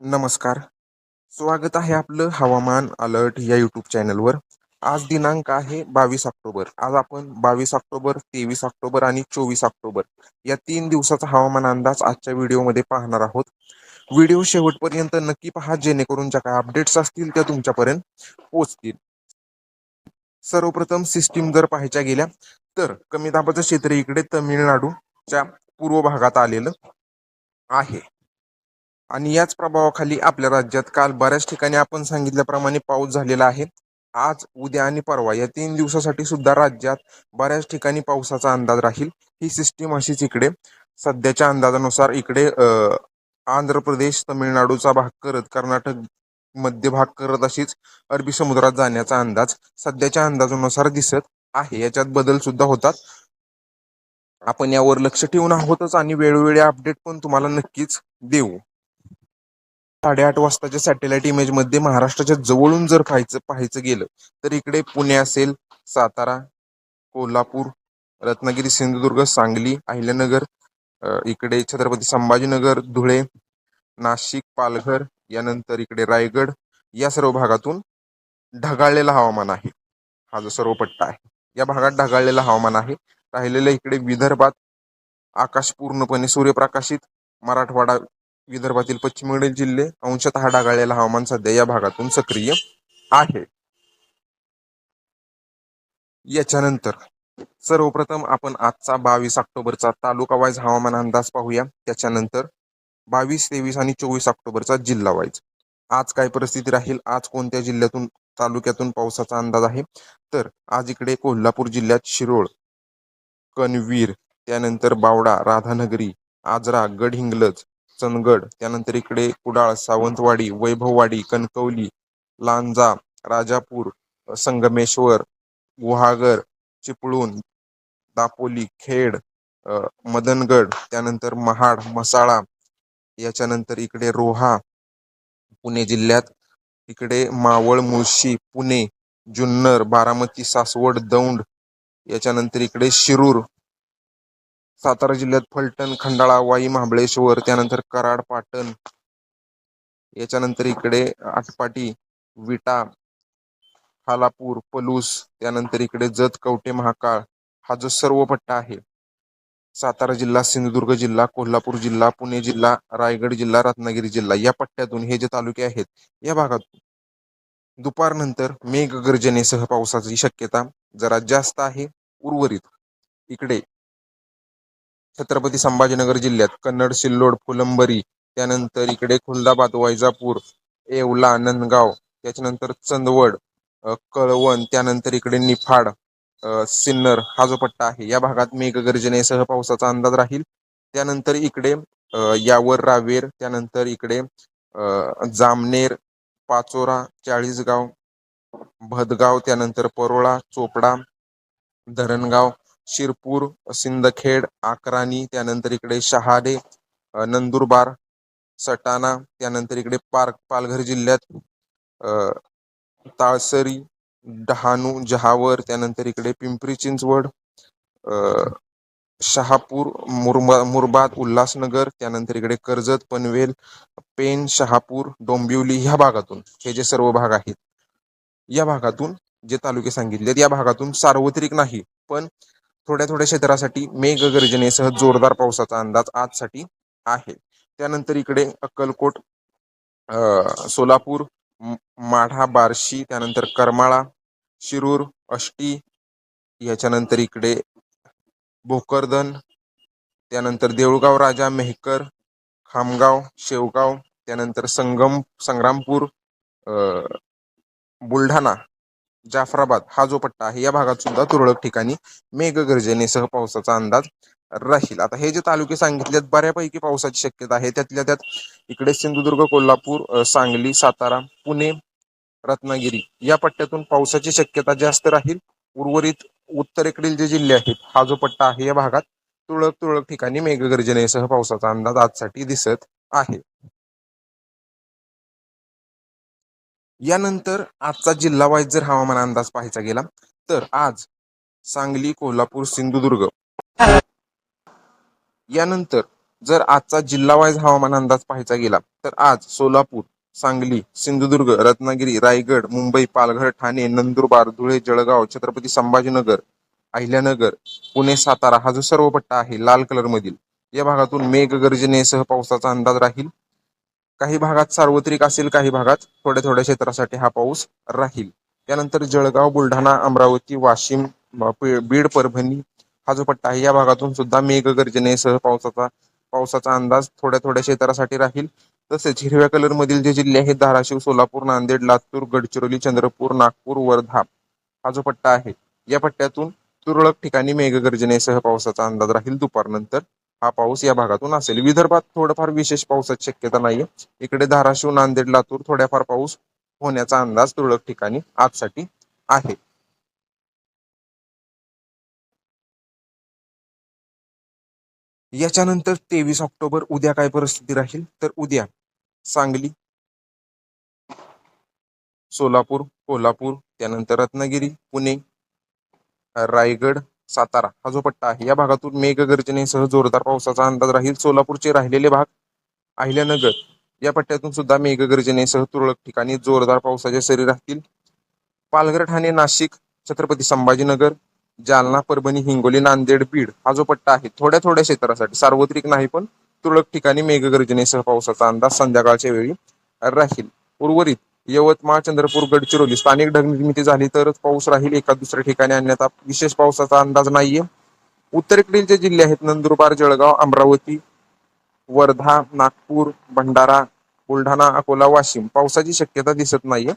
नमस्कार. स्वागत आहे आपलं हवामान अलर्ट या यूट्यूब चॅनलवर. आज दिनांक आहे बावीस ऑक्टोबर. आज आपण बावीस ऑक्टोबर तेवीस ऑक्टोबर आणि चोवीस ऑक्टोबर या तीन दिवसाचा हवामान अंदाज आजच्या व्हिडिओमध्ये पाहणार आहोत. व्हिडिओ शेवटपर्यंत नक्की पहा जेणेकरून ज्या काय अपडेट्स असतील त्या तुमच्यापर्यंत पोहोचतील. सर्वप्रथम सिस्टीम जर पाहायच्या गेल्या तर कमी दाबाचं क्षेत्र इकडे तमिळनाडूच्या पूर्व भागात आलेलं आहे. आणि याच प्रभावाखाली आपल्या राज्यात काल बऱ्याच ठिकाणी आपण सांगितल्याप्रमाणे पाऊस झालेला आहे. आज उद्या आणि परवा या तीन दिवसासाठी सुद्धा राज्यात बऱ्याच ठिकाणी पावसाचा अंदाज राहील. ही सिस्टीम अशीच इकडे. सध्याच्या अंदाजानुसार इकडे आंध्र प्रदेश तमिळनाडूचा भाग करत कर्नाटक मध्य भाग करत अशीच अरबी समुद्रात जाण्याचा अंदाज सध्याच्या अंदाजानुसार दिसत आहे. याच्यात बदल सुद्धा होतात. आपण यावर लक्ष ठेवून आहोतच आणि वेळोवेळी अपडेट पण तुम्हाला नक्कीच देऊ. साडेआठ वाजताच्या सॅटेलाइट इमेजमध्ये महाराष्ट्राच्या जवळून जर पाहायचं पाहायचं गेलं तर इकडे पुणे असेल सातारा कोल्हापूर रत्नागिरी सिंधुदुर्ग सांगली अहिल्यानगर इकडे छत्रपती संभाजीनगर धुळे नाशिक पालघर यानंतर इकडे रायगड या सर्व भागातून ढगाळलेलं हवामान आहे. हा जो सर्व पट्टा आहे या भागात ढगाळलेलं हवामान आहे. राहिलेलं इकडे विदर्भात आकाश पूर्णपणे सूर्यप्रकाशित मराठवाडा विदर्भातील पश्चिमेकडील जिल्हे अंशतः ढगाळलेलं हवामान सध्या या भागातून सक्रिय आहे. याच्यानंतर सर्वप्रथम आपण आजचा बावीस ऑक्टोबरचा तालुका वाईज हवामान अंदाज पाहूया. त्याच्यानंतर बावीस तेवीस आणि चोवीस ऑक्टोबरचा जिल्हा वाईज. आज काय परिस्थिती राहील? आज कोणत्या जिल्ह्यातून तालुक्यातून पावसाचा अंदाज आहे? तर आज इकडे कोल्हापूर जिल्ह्यात शिरोळ कणवीर त्यानंतर बावडा राधानगरी आजरा गडहिंग्लज चंदगड त्यानंतर इकडे कुडाळ सावंतवाडी वैभववाडी कणकवली लांजा राजापूर संगमेश्वर गुहागर चिपळूण दापोली खेड मदनगड त्यानंतर महाड मसाळा याच्यानंतर इकडे रोहा पुणे जिल्ह्यात इकडे मावळ मुळशी पुणे जुन्नर बारामती सासवड दौंड याच्यानंतर इकडे शिरूर सातारा जिल्ह्यात फलटण खंडाळा वाई महाबळेश्वर त्यानंतर कराड पाटण याच्यानंतर इकडे आटपाटी विटा खालापूर पलूस त्यानंतर इकडे जत कवटे महाकाळ हा जो सर्व पट्टा आहे सातारा जिल्हा सिंधुदुर्ग जिल्हा कोल्हापूर जिल्हा पुणे जिल्हा रायगड जिल्हा रत्नागिरी जिल्हा या पट्ट्यातून हे जे तालुके आहेत या भागात दुपारनंतर मेघगर्जनेसह पावसाची शक्यता जरा जास्त आहे उर्वरित. इकडे छत्रपती संभाजीनगर जिल्ह्यात कन्नड सिल्लोड फुलंबरी त्यानंतर इकडे खुलदाबाद वैजापूर येवला नंदगाव त्याच्यानंतर चंदवड कळवण त्यानंतर इकडे निफाड सिन्नर हा जो पट्टा आहे या भागात मेघगर्जनेसह पावसाचा अंदाज राहील. त्यानंतर इकडे यावर रावेर त्यानंतर इकडे जामनेर पाचोरा चाळीसगाव भदगाव त्यानंतर परोळा चोपडा धरणगाव शिरपूर सिंदखेड आकरानी त्यानंतर इकडे शहाडे नंदुरबार सटाणा त्यानंतर इकडे पार पालघर जिल्ह्यात ताळसरी डहाणू जहावर त्यानंतर इकडे पिंपरी चिंचवड शहापूर मुरबा मुरबाद उल्हासनगर त्यानंतर इकडे कर्जत पनवेल पेन शहापूर डोंबिवली ह्या भागातून हे जे सर्व भाग आहेत या भागातून जे तालुके सांगितलेत या भागातून सार्वत्रिक नाही पण थोड्या थोड्या क्षेत्रासाठी मेघगर्जनेसह जोरदार पावसाचा अंदाज आजसाठी आहे. त्यानंतर इकडे अक्कलकोट सोलापूर माढा बार्शी त्यानंतर करमाळा शिरूर अष्टी याच्यानंतर इकडे भोकरदन त्यानंतर देऊळगाव राजा मेहकर खामगाव शेवगाव त्यानंतर संगम संग्रामपूर बुलढाणा जाफराबाद हा जो पट्टा आहे या भागात सुद्धा तुरळक ठिकाणी मेघगर्जनेसह पावसाचा अंदाज राहील. आता हे जे तालुके सांगितले बऱ्यापैकी पावसाची शक्यता आहे. त्यातल्या त्यात इकडे सिंधुदुर्ग कोल्हापूर सांगली सातारा पुणे रत्नागिरी या पट्ट्यातून पावसाची शक्यता जास्त राहील. उर्वरित उत्तरेकडील जे जिल्हे आहेत हा जो पट्टा आहे या भागात तुरळक तुरळक ठिकाणी मेघगर्जनेसह पावसाचा अंदाज आजसाठी दिसत आहे. यानंतर आजचा जिल्हा वाईज जर हवामान अंदाज पाहायचा गेला तर आज सांगली कोल्हापूर सिंधुदुर्ग. यानंतर जर आजचा जिल्हा वाईज हवामान अंदाज पाहायचा गेला तर आज सोलापूर सांगली सिंधुदुर्ग रत्नागिरी रायगड मुंबई पालघर ठाणे नंदुरबार धुळे जळगाव छत्रपती संभाजीनगर अहिल्यानगर पुणे सातारा हा जो सर्व पट्टा आहे लाल कलर मधील या भागातून मेघगर्जनेसह पावसाचा अंदाज राहील. काही भागात सार्वत्रिक असेल काही भागात थोड्या थोड्या क्षेत्रासाठी हा पाऊस राहील. त्यानंतर जळगाव बुलढाणा अमरावती वाशिम बीड परभणी हा जो पट्टा आहे या भागातून सुद्धा मेघगर्जनेसह पावसाचा पावसाचा अंदाज थोड्या थोड्या क्षेत्रासाठी राहील. तसेच हिरव्या कलर मधील जे जिल्हे आहेत धाराशिव सोलापूर नांदेड लातूर गडचिरोली चंद्रपूर नागपूर वर्धा हा जो पट्टा आहे या पट्ट्यातून तुरळक ठिकाणी मेघगर्जनेसह पावसाचा अंदाज राहील. दुपारनंतर हा पाऊस या भागातून असेल. विदर्भात थोडंफार विशेष पावसाची शक्यता नाहीये. इकडे धाराशिव नांदेड लातूर थोड्याफार पाऊस होण्याचा अंदाज तुरळक ठिकाणी आजसाठी आहे. याच्यानंतर तेवीस ऑक्टोबर उद्या काय परिस्थिती राहील? तर उद्या सांगली सोलापूर कोल्हापूर त्यानंतर रत्नागिरी पुणे रायगड सातारा हा जो पट्टा आहे या भागातून मेघगर्जनेसह जोरदार पावसाचा अंदाज राहील. सोलापूरचे राहिलेले भाग अहिल्यानगर या पट्ट्यातून सुद्धा मेघगर्जनेसह तुरळक ठिकाणी जोरदार पावसाच्या सरी राहतील. पालघर ठाणे नाशिक छत्रपती संभाजीनगर जालना परभणी हिंगोली नांदेड बीड हा जो पट्टा आहे थोड्या थोड्या क्षेत्रासाठी सार्वत्रिक नाही पण तुरळक ठिकाणी मेघगर्जनेसह पावसाचा अंदाज संध्याकाळच्या वेळी राहील. उर्वरित यवतमाळ चंद्रपूर गडचिरोली. स्थानिक ढगनिर्मिती झाली तरच पाऊस राहील एका दुसऱ्या ठिकाणी. अन्यथा विशेष पावसाचा अंदाज नाहीये. उत्तरेकडील जे जिल्हे आहेत नंदुरबार जळगाव अमरावती वर्धा नागपूर भंडारा बुलढाणा अकोला वाशिम पावसाची शक्यता दिसत नाहीये.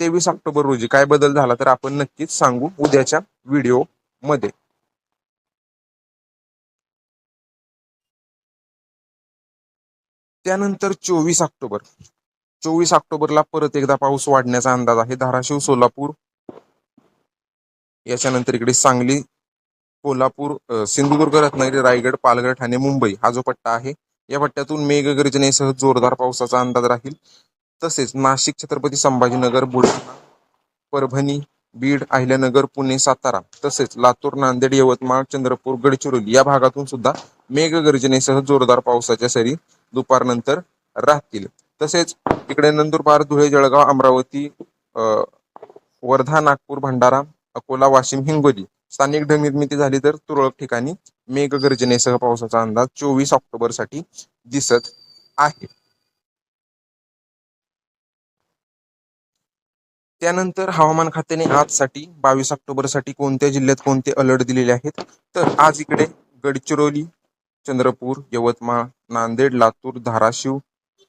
तेवीस ऑक्टोबर रोजी काय बदल झाला तर आपण नक्कीच सांगू उद्याच्या व्हिडिओमध्ये. त्यानंतर चोवीस ऑक्टोबर. चोवीस ऑक्टोबरला परत एकदा पाऊस वाढण्याचा अंदाज आहे. धाराशिव सोलापूर याच्यानंतर इकडे सांगली कोल्हापूर सिंधुदुर्ग रत्नागिरी रायगड पालघर ठाणे मुंबई हा जो पट्टा आहे या पट्ट्यातून मेघगर्जनेसह जोरदार पावसाचा अंदाज राहील. तसेच नाशिक छत्रपती संभाजीनगर बुलढाणा परभणी बीड अहिल्यानगर पुणे सातारा तसेच लातूर नांदेड यवतमाळ चंद्रपूर गडचिरोली या भागातून सुद्धा मेघगर्जनेसह जोरदार पावसाच्या सरी दुपारनंतर राहतील. तसेच इकडे नंदुरबार धुळे जळगाव अमरावती वर्धा नागपूर भंडारा अकोला वाशिम हिंगोली स्थानिक ढगनिर्मिती झाली तर तुरळक ठिकाणी मेघगर्जनेसह पावसाचा अंदाज चोवीस ऑक्टोबरसाठी दिसत आहे. त्यानंतर हवामान खात्याने आजसाठी बावीस ऑक्टोबरसाठी कोणत्या जिल्ह्यात कोणते अलर्ट दिलेले आहेत? तर आज इकडे गडचिरोली चंद्रपूर यवतमाळ नांदेड लातूर धाराशिव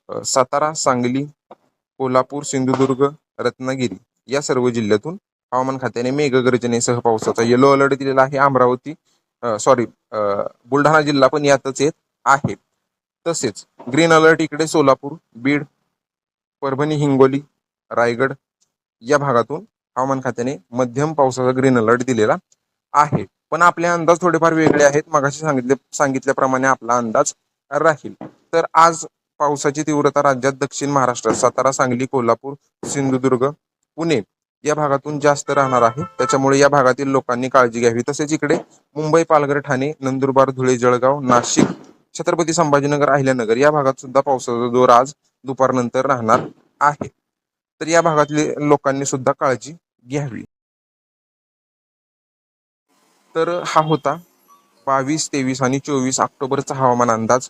सातारा सांगली कोल्हापूर सिंधुदुर्ग रत्नागिरी या सर्व जिल्ह्यातून हवामान खात्याने मेघगर्जनेसह पावसाचा येलो अलर्ट दिलेला आहे. अमरावती सॉरी बुलढाणा जिल्हा पण यातच येत आहे. तसेच ग्रीन अलर्ट इकडे सोलापूर बीड परभणी हिंगोली रायगड या भागातून हवामान खात्याने मध्यम पावसाचा ग्रीन अलर्ट दिलेला आहे. पण आपले अंदाज थोडेफार वेगळे आहेत. मगाशी सांगितले सांगितल्याप्रमाणे आपला अंदाज राहील. तर आज पावसाची तीव्रता राज्यात दक्षिण महाराष्ट्रात सातारा सांगली कोल्हापूर सिंधुदुर्ग पुणे या भागातून जास्त राहणार आहे. त्याच्यामुळे या भागातील लोकांनी काळजी घ्यावी. तसेच इकडे मुंबई पालघर ठाणे नंदुरबार धुळे जळगाव नाशिक छत्रपती संभाजीनगर अहिल्यानगर या भागात सुद्धा पावसाचा जोर आज दुपारनंतर राहणार आहे. तर या भागातले लोकांनी सुद्धा काळजी घ्यावी. तर हा होता बावीस तेवीस आणि चोवीस ऑक्टोबरचा हवामान अंदाज.